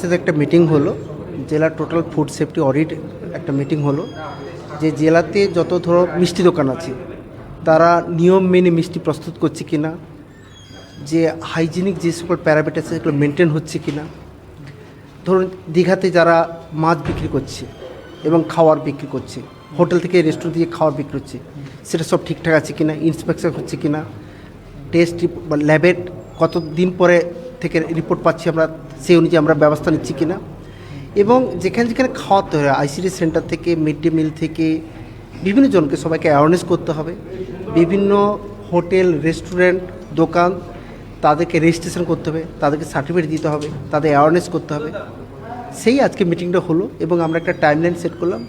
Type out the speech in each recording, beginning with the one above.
অফিসের একটা মিটিং হলো। জেলা টোটাল ফুড সেফটি অডিট একটা মিটিং হলো। যে জেলাতে যত ধরো মিষ্টি দোকান আছে, তারা নিয়ম মেনে মিষ্টি প্রস্তুত করছে কি না যে হাইজিনিক যে সকল প্যারামিটার আছে, সেগুলো মেনটেন হচ্ছে কি না ধরুন, দীঘাতে যারা মাছ বিক্রি করছে এবং খাওয়ার বিক্রি করছে, হোটেল থেকে রেস্টুরেন্ট দিয়ে খাওয়ার বিক্রি হচ্ছে, সেটা সব ঠিকঠাক আছে কি না ইন্সপেকশন হচ্ছে কি না টেস্ট ল্যাবের কত দিন পরে থেকে রিপোর্ট পাচ্ছি আমরা সেই অনুযায়ী আমরা ব্যবস্থা নিচ্ছি কিনা। এবং যেখানে যেখানে খাওয়াতে হয় আইসিডি সেন্টার থেকে মিড ডে মিল থেকে, বিভিন্ন জনকে সবাইকে অ্যাওয়ারনেস করতে হবে। বিভিন্ন হোটেল রেস্টুরেন্ট দোকান, তাদেরকে রেজিস্ট্রেশন করতে হবে, তাদেরকে সার্টিফিকেট দিতে হবে, তাদের অ্যাওয়ারনেস করতে হবে। সেই আজকে মিটিংটা হলো এবং আমরা একটা টাইমলাইন সেট করলাম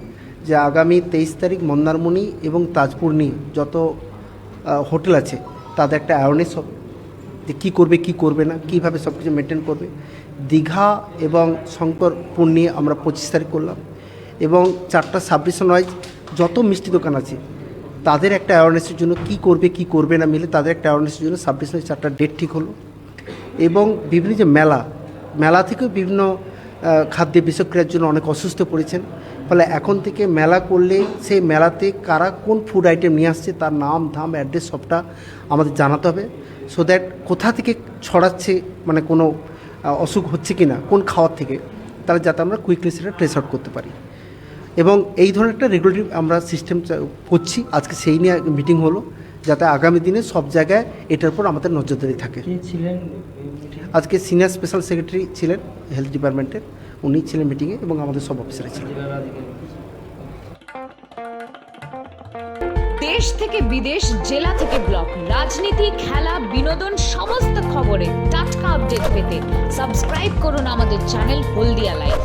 যে আগামী তেইশ তারিখ মন্দারমণি এবং তাজপুর নিয়ে যত হোটেল আছে, তাদের একটা অ্যাওয়ারনেস হবে। যে কী করবে, কি করবে না, কীভাবে সব কিছু মেনটেন করবে। দীঘা এবং শঙ্করপুর নিয়ে আমরা পঁচিশ তারিখ করলাম এবং চারটা সাবডিশন ওয়াইজ যত মিষ্টি দোকান আছে, তাদের একটা অ্যাওয়ারনেসের জন্য কি করবে কি করবে না মিলে তাদের একটা অ্যাওয়ারনেসের জন্য সাবডিশন চারটা ডেট ঠিক হলো। এবং বিভিন্ন যে মেলা মেলা থেকেও বিভিন্ন খাদ্যে বিষক্রিয়ার জন্য অনেক অসুস্থ পড়েছেন। ফলে এখন থেকে মেলা করলে সেই মেলাতে কারা কোন ফুড আইটেম নিয়ে আসছে, তার নাম, ধাম অ্যাড্রেস সবটা আমাদের জানাতে হবে। সো দ্যাট কোথা থেকে ছড়াচ্ছে মানে কোনো অসুখ হচ্ছে কি না কোন খাওয়ার থেকে তাহলে যাতে আমরা কুইকলি সেটা ট্রেস আউট করতে পারি। এবং এই ধরনের একটা রেগুলেটরি আমরা সিস্টেম করছি। আজকে সেই নিয়ে মিটিং হলো, যাতে আগামী দিনে সব জায়গায় এটার উপর আমাদের নজরদারি থাকে। ছিলেন? আজকে সিনিয়র স্পেশাল সেক্রেটারি ছিলেন হেলথ ডিপার্টমেন্টের। উনি ছিলেন মিটিংয়ে এবং আমাদের সব অফিসারে ছিলেন। দেশ থেকে বিদেশ, জেলা থেকে ব্লক, রাজনীতি, খেলা, বিনোদন, সমস্ত খবরে টাটকা আপডেট পেতে সাবস্ক্রাইব করুন আমাদের চ্যানেল হলদিয়া লাইভ